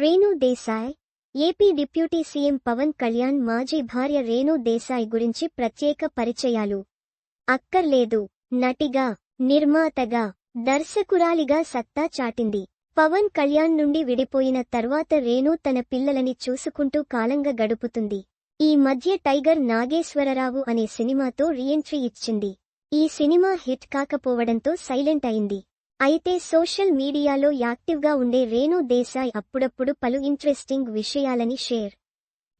Renu Desai AP deputy CM Pawan Kalyan మాజీ భార్య రేణు దేశాయ్ గురించి ప్రత్యేక పరిచయాలు. అక్కర్లేదు. నటిగా నిర్మాతగా దర్శకురాలిగా సత్తా చాటింది. పవన్ కళ్యాణ్ నుండి విడిపోయిన తర్వాత రేణు తన పిల్లలని చూసుకుంటూ కాలంగా గడుపుతుంది. ఈ మధ్య టైగర్ నాగేశ్వరరావు అనే సినిమాతో రీఎంట్రీ ఇచ్చింది. ఈ సినిమా హిట్ కాకపోవడంతో సైలెంట్ అయింది. అయితే సోషల్ మీడియాలో యాక్టివ్గా ఉండే రేణు దేశాయ్ అప్పుడప్పుడు పలు ఇంట్రెస్టింగ్ విషయాలని షేర్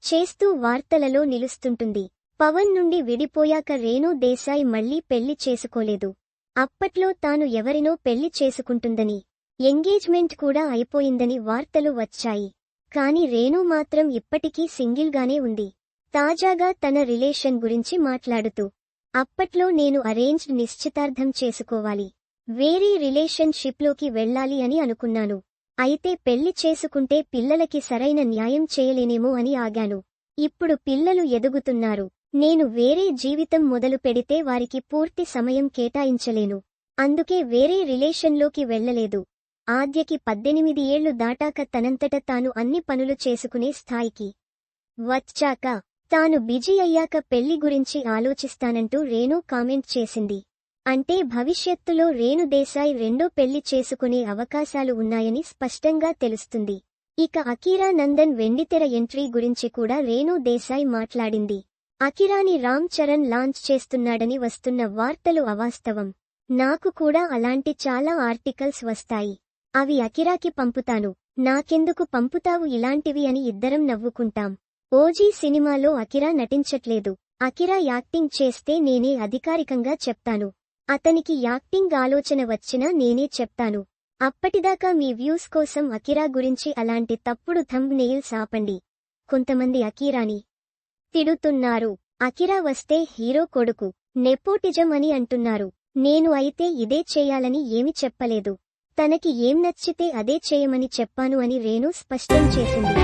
చేస్తూ వార్తలలో నిలుస్తుంటుంది. పవన్ నుండి విడిపోయాక రేణు దేశాయ్ మళ్ళీ పెళ్ళి చేసుకోలేదు. అప్పట్లో తాను ఎవరినో పెళ్ళి చేసుకుంటుందని ఎంగేజ్మెంట్ కూడా అయిపోయిందని వార్తలు వచ్చాయి. కాని రేణు మాత్రం ఇప్పటికీ సింగిల్గానే ఉంది. తాజాగా తన రిలేషన్ గురించి మాట్లాడుతూ అప్పట్లో నేను అరేంజ్డ్ నిశ్చితార్థం చేసుకోవాలి. వేరే రిలేషన్షిప్లోకి వెళ్ళాలి అని అనుకున్నాను. అయితే పెళ్ళి చేసుకుంటే పిల్లలకి సరైన న్యాయం చేయలేనేమో అని ఆగాను. ఇప్పుడు పిల్లలు ఎదుగుతున్నారు. నేను వేరే జీవితం మొదలు పెడితే వారికి పూర్తి సమయం కేటాయించలేను. అందుకే వేరే రిలేషన్లోకి వెళ్ళలేదు. ఆద్యకి పద్దెనిమిది ఏళ్ళు దాటాక తనంతట తాను అన్ని పనులు చేసుకునే స్థాయికి వచ్చాక తాను బిజీ అయ్యాక పెళ్ళి గురించి ఆలోచిస్తానంటూ రేణు కామెంట్ చేసింది. అంటే భవిష్యత్తులో రేణుదేశాయ్ రెండో పెళ్ళి చేసుకునే అవకాశాలు ఉన్నాయని స్పష్టంగా తెలుస్తుంది. ఇక అకీరా నందన్ వెండితెర ఎంట్రీ గురించి కూడా రేణు దేశాయ్ మాట్లాడింది. అకిరాని రామ్ చరణ్ లాంచ్ చేస్తున్నాడని వస్తున్న వార్తలు అవాస్తవం. నాకు కూడా అలాంటి చాలా ఆర్టికల్స్ వస్తాయి. అవి అకిరాకి పంపుతాను. నాకెందుకు పంపుతావు ఇలాంటివి అని ఇద్దరం నవ్వుకుంటాం. ఓజీ సినిమాలో అకిరా నటించట్లేదు. అకిరా యాక్టింగ్ చేస్తే నేనే అధికారికంగా చెప్తాను. అతనికి యాక్టింగ్ ఆలోచన వచ్చినా నేనే చెప్తాను. అప్పటిదాకా మీ వ్యూస్ కోసం అకిరా గురించి అలాంటి తప్పుడు థంబ్ నెయిల్స్ ఆపండి. కొంతమంది అకీరాని తిడుతున్నారు. అకిరా వస్తే హీరో కొడుకు నెపోటిజం అని అంటున్నారు. నేను అయితే ఇదే చేయాలని ఏమి చెప్పలేదు. తనకి ఏం నచ్చితే అదే చేయమని చెప్పాను అని రేణు స్పష్టం చేసింది.